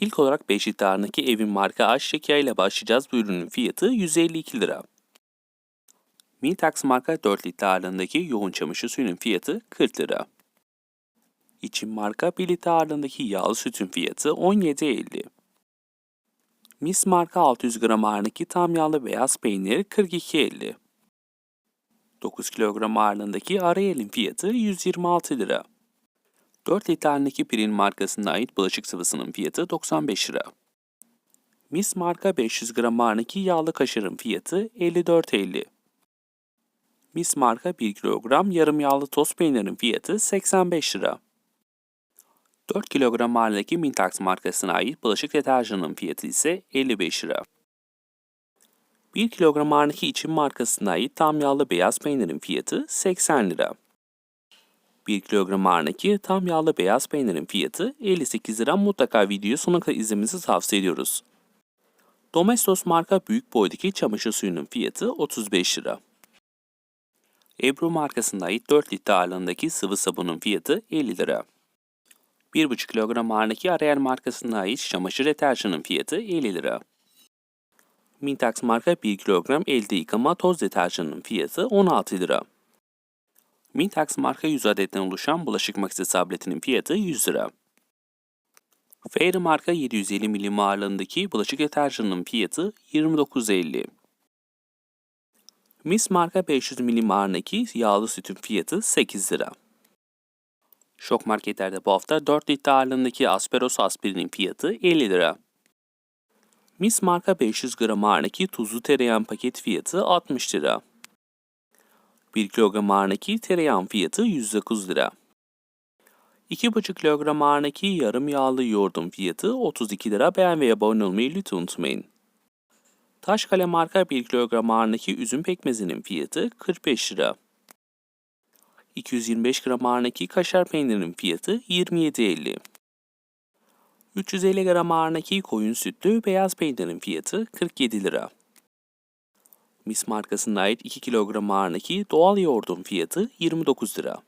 İlk olarak 5 litrarındaki evin marka ayçiçeği ile başlayacağız. Bu ürünün fiyatı 152 lira. Miltax marka 4 litre ağırlığındaki yoğun çamaşır suyunun fiyatı 40 lira. İçin marka 1 litre ağırlığındaki yağlı sütün fiyatı 17.50. Mis marka 600 gram ağırlığındaki tam yağlı beyaz peynir 42.50. 9 kilogram ağırlığındaki Ariel'in fiyatı 126 lira. 4 litrelik Pirin markasına ait bulaşık sıvısının fiyatı 95 lira. Mis marka 500 gram ağırlığındaki yağlı kaşarın fiyatı 54.50. Mis marka 1 kilogram yarım yağlı toz peynirin fiyatı 85 lira. 4 kilogram ağırlığındaki Mintax markasına ait bulaşık deterjanının fiyatı ise 55 lira. 1 kilogram ağırlığındaki için markasına ait tam yağlı beyaz peynirin fiyatı 80 lira. 1 kilogram ağırlığındaki tam yağlı beyaz peynirin fiyatı 58 lira. Mutlaka videoyu sonuna kadar izlemenizi tavsiye ediyoruz. Domestos marka büyük boydaki çamaşır suyunun fiyatı 35 lira. Ebru markasına ait 4 litre ağırlığındaki sıvı sabunun fiyatı 50 lira. 1,5 kilogram ağırlığındaki Ariel markasına ait çamaşır deterjanın fiyatı 50 lira. Mintax marka 1 kilogram elde yıkama toz deterjanının fiyatı 16 lira. Mintax marka 100 adetten oluşan bulaşık makinesi tabletinin fiyatı 100 lira. Fairy marka 750 milim ağırlığındaki bulaşık deterjanının fiyatı 29.50. Miss marka 500 milim ağırlığındaki yağlı sütün fiyatı 8 lira. Şok marketlerde bu hafta 4 litre ağırlığındaki Asperos aspirinin fiyatı 50 lira. Miss marka 500 gram ağırlığındaki tuzlu tereyağın paket fiyatı 60 lira. 1 kilogram ağırlığındaki tereyağın fiyatı 109 lira. 2,5 kilogram ağırlığındaki yarım yağlı yoğurdun fiyatı 32 lira. Beğen ve abone olmayı lütfen unutmayın. Taşkale marka 1 kilogram ağırlığındaki üzüm pekmezinin fiyatı 45 lira. 225 gram ağırlığındaki kaşar peynirinin fiyatı 27.50. 350 gram ağırlığındaki koyun sütlü beyaz peynirin fiyatı 47 lira. Mis markasına ait 2 kilogram ağırlığındaki doğal yoğurdun fiyatı 29 lira.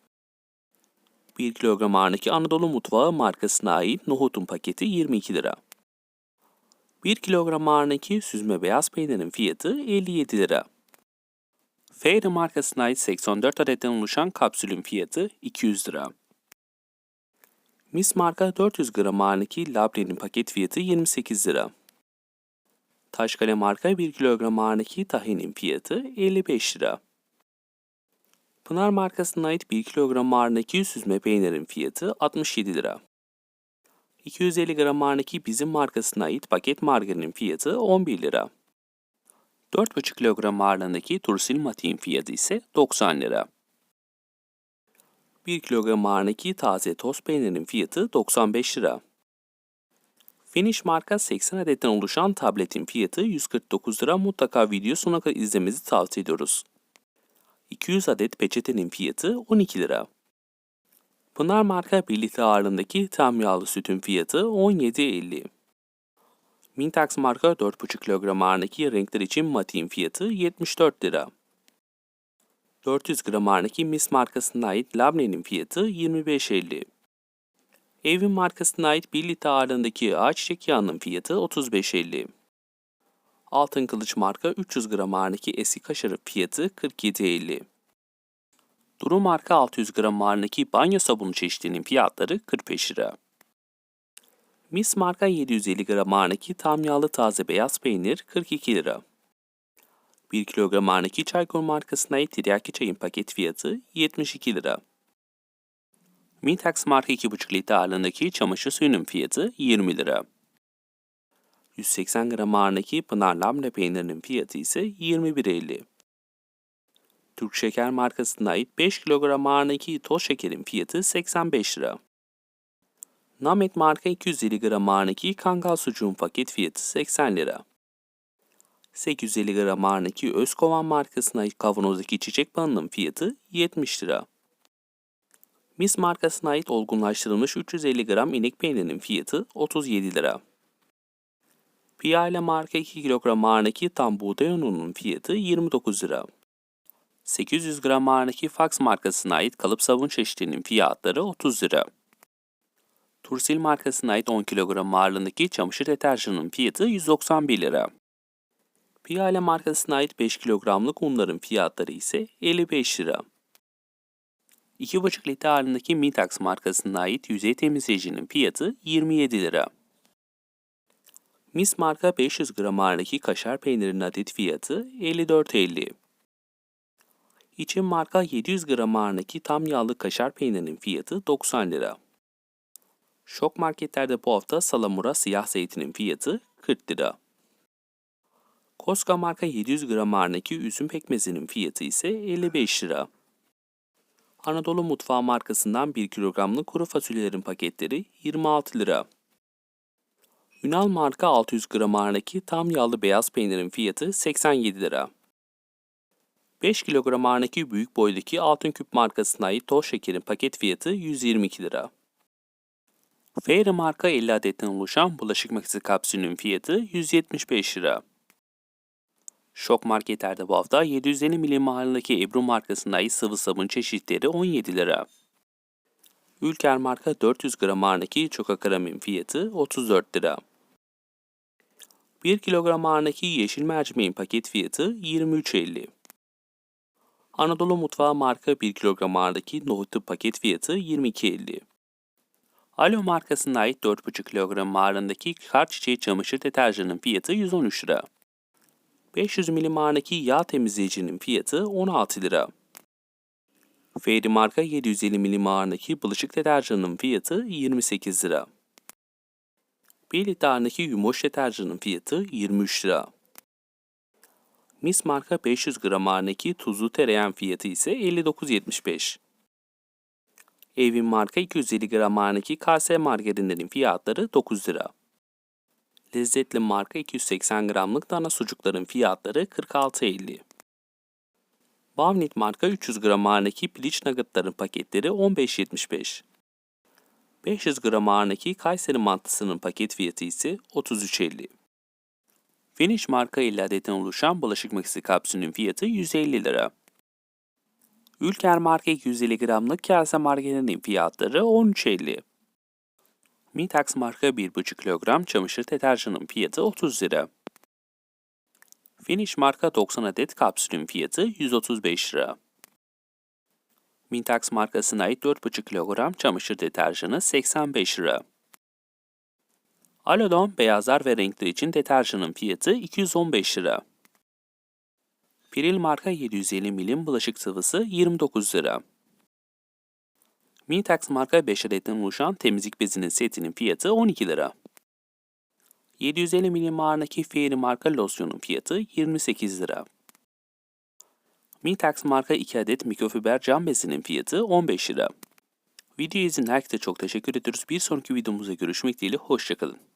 1 kilogram ağırlığındaki Anadolu Mutfağı markasına ait nohutun paketi 22 lira. 1 kilogram ağırlığındaki süzme beyaz peynirin fiyatı 57 lira. Fairy markasına ait 84 adetten oluşan kapsülün fiyatı 200 lira. Miss marka 400 gram ağırlığındaki labnenin paket fiyatı 28 lira. Taşkale marka 1 kilogram ağırlığındaki tahinin fiyatı 55 lira. Pınar markasına ait 1 kilogram ağırlığındaki süzme peynirin fiyatı 67 lira. 250 gram ağırlığındaki bizim markasına ait paket margarinin fiyatı 11 lira. 4,5 kilogram ağırlığındaki tursil matiğin fiyatı ise 90 lira. 1 kilogram ağırlığındaki taze toz peynirin fiyatı 95 lira. Finish marka 80 adetten oluşan tabletin fiyatı 149 lira. Mutlaka video sonuna kadar izlemenizi tavsiye ediyoruz. 200 adet peçetenin fiyatı 12 lira. Pınar marka 1 litre ağırlığındaki tam yağlı sütün fiyatı 17.50. Mintax marka 4,5 kilogram ağırlığındaki renkler için matiğin fiyatı 74 lira. 400 gram ağırlığındaki Miss markasına ait labnenin fiyatı 25.50. Evin markasına ait 1 litre ağırlığındaki ayçiçek yağının fiyatı 35.50. Altın Kılıç marka 300 gram ağırlığındaki eski kaşarın fiyatı 47.50. Duru marka 600 gram ağırlığındaki banyo sabunu çeşitlerinin fiyatları 45 lira. Miss marka 750 gram ağırlığındaki tam yağlı taze beyaz peynir 42 lira. 1 kilogram ağırlığındaki Çaykur markasına ait tiryaki çayın paket fiyatı 72 lira. Mintax marka 2,5 litre ağırlığındaki çamaşır suyunun fiyatı 20 lira. 180 gram ağırlığındaki Pınar Lamle peynirinin fiyatı ise 21.50. Türk Şeker markasına ait 5 kilogram ağırlığındaki toz şekerin fiyatı 85 lira. Namet marka 250 gram ağırlığındaki kangal sucuğun paket fiyatı 80 lira. 850 gram ağırlığındaki Özkovan markasına ait kavanozdaki çiçek balının fiyatı 70 lira. Mis markasına ait olgunlaştırılmış 350 gram inek peynirinin fiyatı 37 lira. Piyale marka 2 kilogram ağırlığındaki tam buğday ununun fiyatı 29 lira. 800 gram ağırlığındaki Fox markasına ait kalıp sabun çeşitlerinin fiyatları 30 lira. Tursil markasına ait 10 kilogram ağırlığındaki çamaşır deterjanının fiyatı 191 lira. Piyale markasına ait 5 kilogramlık unların fiyatları ise 55 lira. 2,5 litre ağırlığındaki Mitax markasına ait yüzey temizleyicinin fiyatı 27 lira. Mis marka 500 gram ağırlığındaki kaşar peynirinin adet fiyatı 54.50. İçin marka 700 gram ağırlığındaki tam yağlı kaşar peynirinin fiyatı 90 lira. Şok marketlerde bu hafta salamura siyah zeytinin fiyatı 40 lira. Koska marka 700 gram ağırlığındaki üzüm pekmezinin fiyatı ise 55 lira. Anadolu Mutfağı markasından 1 kilogramlık kuru fasulyelerin paketleri 26 lira. Ünal marka 600 gram ağırlığındaki tam yağlı beyaz peynirin fiyatı 87 lira. 5 kilogram ağırlığındaki büyük boydaki altın küp markasına ait toz şekerin paket fiyatı 122 lira. Fairy marka 50 adetten oluşan bulaşık makinesi kapsülünün fiyatı 175 lira. Şok marketlerde bu hafta 750 milim ağırlığındaki Ebru markasına ait sıvı sabun çeşitleri 17 lira. Ülker marka 400 gram ağırlığındaki çokakaramin fiyatı 34 lira. 1 kilogram ağırlığındaki yeşil mercimeğin paket fiyatı 23.50. Anadolu Mutfağı marka 1 kilogram ağırlığındaki nohutu paket fiyatı 22.50. Alo markasına ait 4,5 kilogram ağırlığındaki kar çiçeği çamaşır deterjanının fiyatı 113 lira. 500 milim ağırlığındaki yağ temizleyicinin fiyatı 16 lira. Fairy marka 750 milim ağırlığındaki bulaşık deterjanının fiyatı 28 lira. 1 litre ağırlığındaki yumuş deterjanın fiyatı 23 lira. Mis marka 500 gram ağırlığındaki tuzlu tereyağı fiyatı ise 59.75. Evin marka 250 gram ağırlığındaki kase margarinlerin fiyatları 9 lira. Lezzetli marka 280 gramlık dana sucukların fiyatları 46.50. Bavnit marka 300 gram ağırlığındaki piliç nuggetların paketleri 15.75. 500 gram ağırlığındaki Kayseri mantısının paket fiyatı ise 33.50. Finish marka 50 adetten oluşan bulaşık makinesi kapsülünün fiyatı 150 lira. Ülker marka 250 gramlık kase margarinin fiyatları 13.50. Mitax marka 1,5 kilogram çamaşır deterjanın fiyatı 30 lira. Finish marka 90 adet kapsülün fiyatı 135 lira. Mintax markasına ait 4,5 kilogram çamaşır deterjanı 85 lira. Alodon beyazlar ve renkler için deterjanın fiyatı 215 lira. Piril marka 750 milim bulaşık sıvısı 29 lira. Mintax marka 5 adetten oluşan temizlik bezinin setinin fiyatı 12 lira. 750 milim ağırlığındaki Fairy marka losyonun fiyatı 28 lira. Mintax marka 2 adet mikrofiber cam bezinin fiyatı 15 lira. Video izin herkese çok teşekkür ediyoruz. Bir sonraki videomuzda görüşmek dileğiyle hoşçakalın.